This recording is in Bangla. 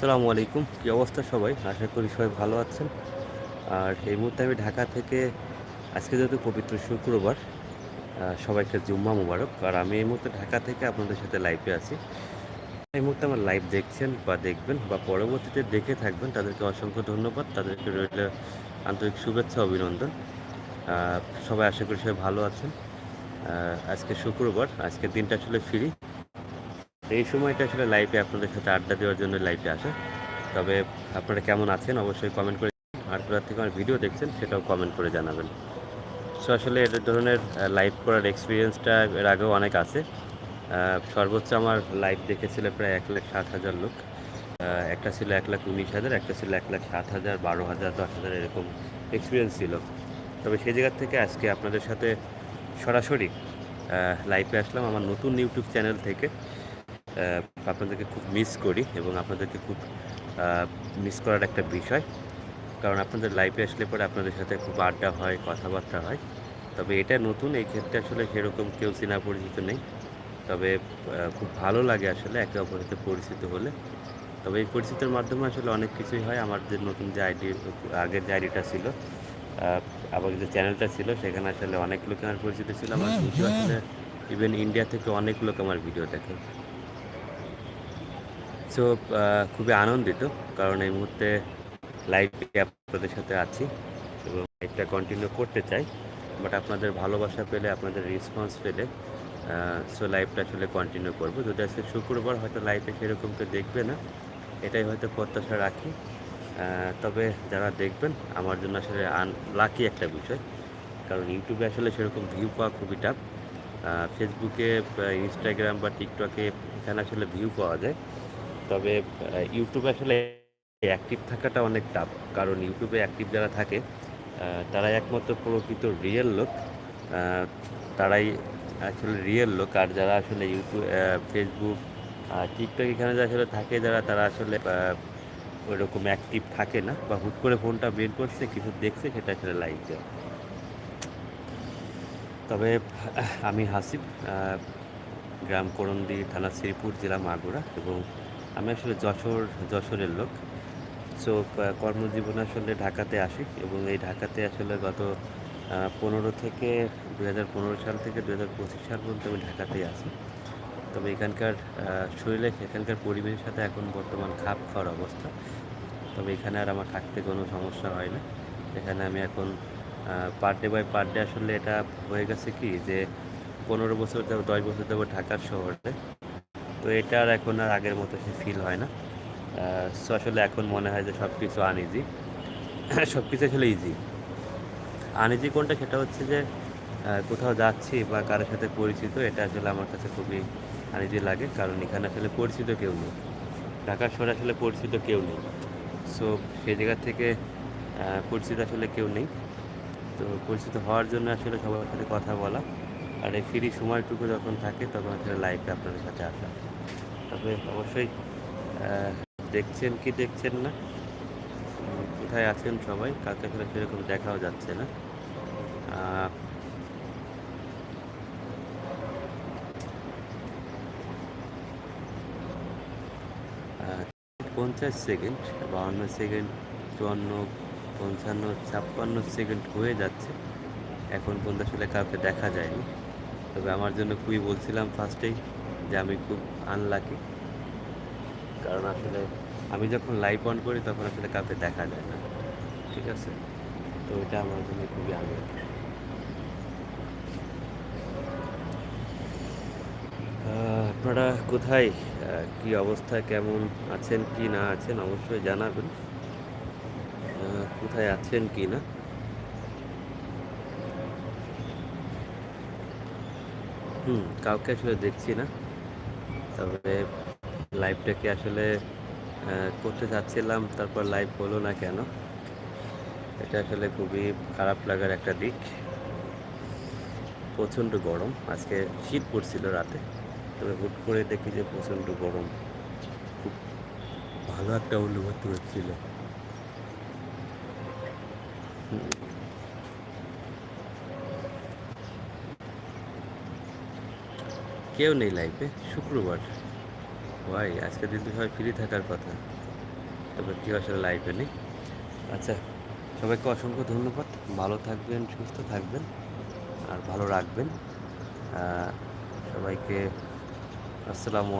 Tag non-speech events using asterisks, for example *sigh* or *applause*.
আসসালামু আলাইকুম। কী অবস্থা সবাই? আশা করি সবাই ভালো আছেন। আর এই মুহূর্তে আমি ঢাকা থেকে, আজকে যেহেতু পবিত্র শুক্রবার সবাইকে জুম্মা মুবারক। আর আমি এই মুহূর্তে ঢাকা থেকে আপনাদের সাথে লাইভে আছি। এই মুহূর্তে আমার লাইভ দেখছেন বা দেখবেন বা পরবর্তীতে দেখে থাকবেন, তাদেরকে অসংখ্য ধন্যবাদ। তাদেরকে রইল আন্তরিক শুভেচ্ছা, অভিনন্দন। সবাই আশা করি সবাই ভালো আছেন। আজকে শুক্রবার আজকের দিনটা আসলে ফ্রি এই সময়টা আসলে লাইভে আপনাদের সাথে আড্ডা দেওয়ার জন্য লাইভে আসা। তবে আপনারা কেমন আছেন অবশ্যই কমেন্ট করে আর কোথা থেকে আমার ভিডিও দেখছেন সেটাও কমেন্ট করে জানাবেন। সো আসলে এর ধরনের লাইভ করার এক্সপিরিয়েন্সটা এর আগেও অনেক আছে। সর্বোচ্চ আমার লাইভ দেখেছিল প্রায় এক লাখ সাত হাজার লোক। একটা ছিল এক লাখ উনিশ হাজার, একটা ছিল এক লাখ সাত হাজার, বারো হাজার, দশ হাজার এরকম এক্সপিরিয়েন্স ছিল। তবে সেই জায়গার থেকে আজকে আপনাদের সাথে সরাসরি লাইভে আসলাম আমার নতুন ইউটিউব চ্যানেল থেকে। আপনাদেরকে খুব মিস করি এবং আপনাদেরকে খুব মিস করার একটা বিষয়। কারণ আপনাদের লাইফে আসলে পরে আপনাদের সাথে খুব আড্ডা হয় কথাবার্তা হয়। তবে এটা নতুন এই ক্ষেত্রে আসলে সেরকম কেউ চেনা পরিচিত নেই। তবে খুব ভালো লাগে আসলে একে অপরের সাথে পরিচিত হলে। তবে এই পরিচিতির মাধ্যমে আসলে অনেক কিছুই হয়। আমার যে নতুন যে আইডি আগের যে আইডিটা ছিল আবার যে চ্যানেলটা ছিল সেখানে আসলে অনেক লোক আমার পরিচিত ছিল। আমার ভিডিও আসলে ইভেন ইন্ডিয়া থেকে অনেক লোক আমার ভিডিও দেখে। সো খুবই আনন্দিত, কারণ এই মুহূর্তে লাইভে আপনাদের সাথে আছি এবং লাইভটা কন্টিনিউ করতে চাই। বাট আপনাদের ভালোবাসা পেলে, আপনাদের রেসপন্স পেলে সো লাইভটা আসলে কন্টিনিউ করব। যদি আজকে শুক্রবার হয়তো লাইভে সেরকম কেউ দেখবে না, এটাই হয়তো প্রত্যাশা রাখি। তবে যারা দেখবেন, আমার জন্য আসলে আন লাকি একটা বিষয়। কারণ ইউটিউবে আসলে সেরকম ভিউ পাওয়া খুবই টাফ ফেসবুকে ইনস্টাগ্রাম বা টিকটকে এখানে আসলে ভিউ পাওয়া যায়। তবে ইউটিউবে আসলে অ্যাক্টিভ থাকাটা অনেক টাফ কারণ ইউটিউবে অ্যাক্টিভ যারা থাকে আহ, তারা একমাত্র প্রকৃত রিয়েল লোক। তারাই আসলে রিয়েল লোক। আর যারা আসলে ইউটিউব ফেসবুক টিকটক এখানে যারা আসলে থাকে যারা তারা আসলে ওইরকম অ্যাক্টিভ থাকে না। বা হুট করে ফোনটা বের করছে কিছু দেখছে সেটা আসলে লাইক দেয়। তবে আমি হাসিব। গ্রাম করন্দি থানা শ্রীপুর জেলা মাগুরা এবং আমি আসলে যশোর, যশোরের লোক। সো কর্মজীবন আসলে ঢাকাতে আসি এবং এই ঢাকাতে আসলে গত পনেরো থেকে দু সাল থেকে দু হাজার পঁচিশ সাল পর্যন্ত আমি ঢাকাতেই আছি। তবে এখানকার শরীরে, এখানকার পরিবেশের সাথে এখন বর্তমান খাপ খাওয়ার অবস্থা। তবে এখানে আর আমার থাকতে কোনো সমস্যা হয় না। এখানে আমি এখন per day by per day আসলে এটা হয়ে গেছে কি যে পনেরো বছর যাব দশ বছর যাব ঢাকার শহরে তো এটা আর এখন আর আগের মতো সে ফিল হয় না। সো আসলে এখন মনে হয় যে সব কিছু আনইজি *coughs* সব কিছু আসলে ইজি আনইজি কোনটা? সেটা হচ্ছে যে কোথাও যাচ্ছি বা কারোর সাথে পরিচিত, এটা আসলে আমার কাছে খুবই আনইজি লাগে। কারণ এখানে আসলে পরিচিত কেউ নেই। ঢাকার শহরে আসলে পরিচিত কেউ নেই। সো সেই জায়গা থেকে পরিচিত আসলে কেউ নেই। তো পরিচিত হওয়ার জন্য আসলে সবার সাথে কথা বলা। আর এই ফ্রি সময়টুকু যখন থাকে, তখন আসলে লাইভে আপনাদের সাথে আসা। তবে অবশ্যই দেখছেন কি দেখছেন না? কোথায় আছেন সবাই? কাকে আসলে সেরকম দেখাও যাচ্ছে না। পঞ্চাশ সেকেন্ড, বাউন্ন সেকেন্ড, চুয়ান্ন, পঞ্চান্ন, ছাপ্পান্ন সেকেন্ড হয়ে যাচ্ছে। এখন পর্যন্ত আসলে কাউকে দেখা যায়নি। তবে আমার জন্য খুবই বলছিলাম ফার্স্টেই যে আমি খুব আনলাকি কারণ আসলে আমি যখন লাইভ অন করি, তখন আসলে কাউকে দেখা যায় না। ঠিক আছে? তো এটা আমার জন্য খুবই আনলাকি আপনারা কোথায়? কি অবস্থায় কেমন আছেন? কি না আছেন? অবশ্যই জানাবেন। কোথায় আছেন, কি না? হুম, কাউকে আসলে দেখছি না। তবে লাইভটাকে আসলে করতে চাচ্ছিলাম, তারপর লাইভ হলো না কেন? এটা আসলে খুবই খারাপ লাগার একটা দিক। প্রচণ্ড গরম। আজকে শীত পড়ছিল রাতে। তবে হুট করে দেখি যে প্রচণ্ড গরম। খুব ভালো একটা অনুভূতি হচ্ছিল। কেউ নেই লাইফে শুক্রবার। ভাই আজকের দিন তো সবাই ফ্রি থাকার কথা। তবে কেউ আসলে লাইফে নেই। আচ্ছা সবাইকে অসংখ্য ধন্যবাদ। ভালো থাকবেন, সুস্থ থাকবেন, আর ভালো রাখবেন। সবাইকে আসসালামু